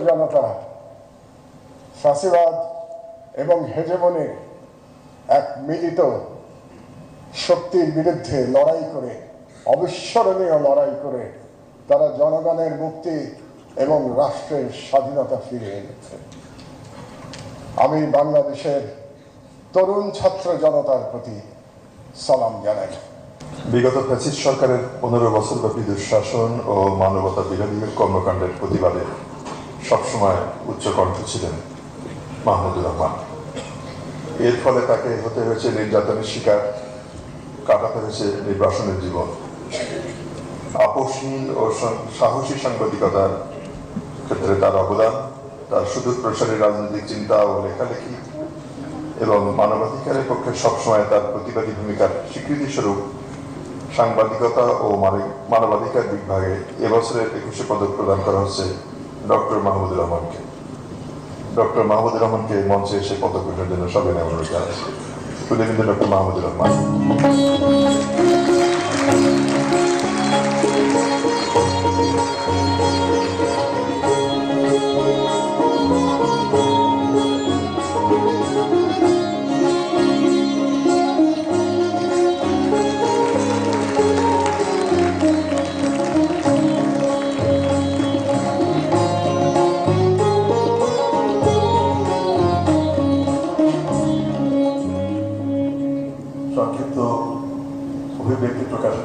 জনতা ফ্যাসিবাদ এবং হেজেমনির এক মিলিত শক্তির বিরুদ্ধে লড়াই করে, অবিস্মরণীয় লড়াই করে তারা জনগণের মুক্তি এবং রাষ্ট্রের স্বাধীনতা ফিরে এনেছে। আমি বাংলাদেশের তরুণ ছাত্র জনতার প্রতি সালাম জানাই। বিগত ফ্যাসিস্ট সরকারের পনেরো বছর বছরব্যাপী দুঃশাসন ও মানবতা বিরোধী কর্মকাণ্ডের প্রতিবাদে সবসময় উচ্চকণ্ঠ ছিলেন মাহমুদুর রহমান। এর ফলে তাকে হতে হয়েছে নির্যাতনের শিকার কাটাতে হয়েছে নির্বাসনের জীবন। আপোষহীন ও সাহসী সাংবাদিকতার ক্ষেত্রে তার অবদান, তার সুদূর প্রসারী রাজনৈতিক চিন্তা ও লেখালেখি এবং মানবাধিকারের পক্ষে সবসময় তার প্রতিবাদী ভূমিকার স্বীকৃতি স্বরূপ সাংবাদিকতা ও মানব- মানবাধিকার বিভাগে এবছরের একুশে পদক প্রদান করা হচ্ছে ডক্টর মাহমুদুর রহমানকে। ডক্টর মাহমুদুর রহমানকে মঞ্চে এসে পদক্ষেপের জন্য সবাই অনুরোধ জানাচ্ছি কিন্তু ডক্টর মাহমুদুর রহমান।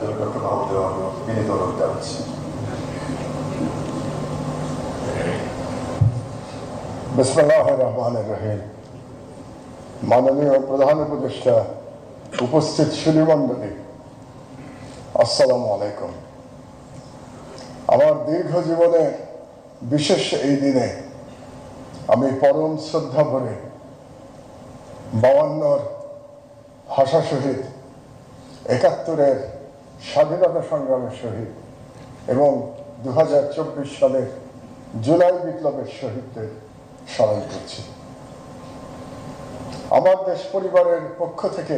জন্য ডক্টর মাহমুদুর রহমান বিনীত অনুরোধ জানাচ্ছি বিসমুল্লাহ রহমান রহিম মাননীয় প্রধান উপদেষ্টা উপস্থিত সুধীমণ্ডলী আসসালামু আলাইকুম আমার দীর্ঘ জীবনে বিশেষ এই দিনে আমি পরম শ্রদ্ধা ভরে বায়ান্নর ভাষা শহীদ একাত্তরের স্বাধীনতা সংগ্রামের শহীদ এবং দু সালের জুলাই বিপ্লবের শহীদদের স্মরণ করছি। আমার দেশ পরিবারের পক্ষ থেকে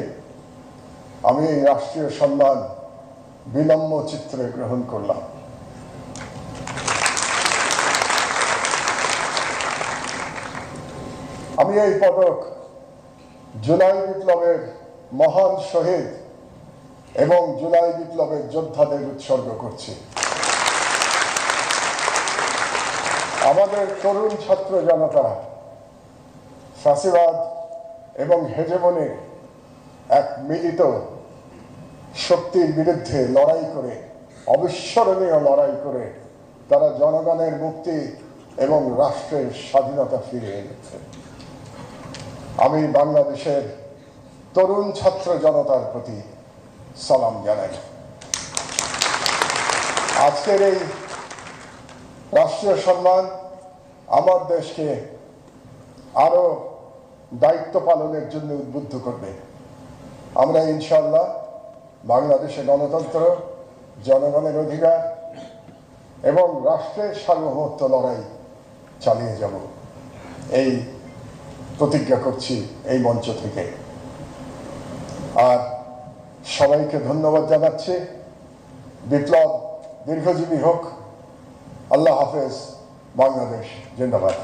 আমি এই রাষ্ট্রীয় সম্মান বিনম্র চিত্রে গ্রহণ করলাম। আমি এই পদক জুলাই বিপ্লবের মহান শহীদ এবং জুলাই বিপ্লবের যোদ্ধাদের উৎসর্গ করছি। আমাদের তরুণ ছাত্র জনতা ফ্যাসিবাদ এবং হেজেমনির এক মিলিত শক্তির বিরুদ্ধে লড়াই করে, অবিস্মরণীয় লড়াই করে তারা জনগণের মুক্তি এবং রাষ্ট্রের স্বাধীনতা ফিরে এনেছে। আমি বাংলাদেশের তরুণ ছাত্র জনতার প্রতি সালাম জানাই। আজকের এই রাষ্ট্রীয় সম্মান আমার দেশকে আরও দায়িত্ব পালনের জন্য উদ্বুদ্ধ করবে। আমরা ইনশাল্লাহ বাংলাদেশে গণতন্ত্র, জনগণের অধিকার এবং রাষ্ট্রের সার্বভৌমত্ব লড়াই চালিয়ে যাব। এই প্রতিজ্ঞা করছি এই মঞ্চ থেকে। আর সবাইকে ধন্যবাদ জানাচ্ছি। বিপ্লব দীর্ঘজীবী হোক। আল্লাহ হাফেজ বাংলাদেশ জিন্দাবাদ।